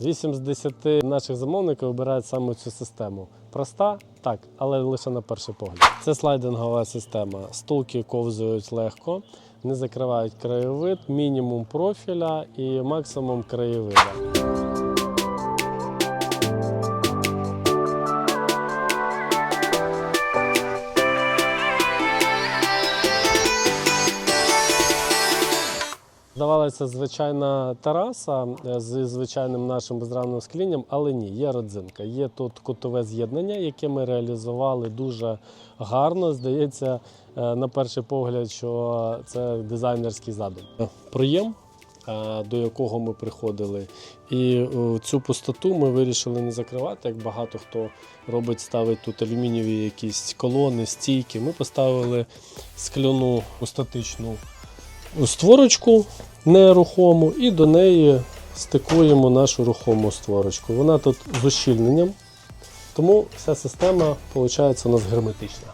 8 з 10 наших замовників обирають саме цю систему. Проста, так, але лише на перший погляд. Це слайдингова система. Стулки ковзують легко, не закривають краєвид, мінімум профіля і максимум краєвида. Здавалося, звичайна тераса е, з звичайним нашим безрамним склінням, але ні, є родзинка. Є тут кутове з'єднання, яке ми реалізували дуже гарно. Здається, е, на перший погляд, що це дизайнерський задум. Проєм, е, до якого ми приходили, і цю пустоту ми вирішили не закривати, як багато хто робить, ставить тут алюмінієві якісь колони, стійки. Ми поставили скляну статичну створочку нерухому і до неї стикуємо нашу рухому створочку. Вона тут з ущільненням, тому вся система виходить у нас герметична.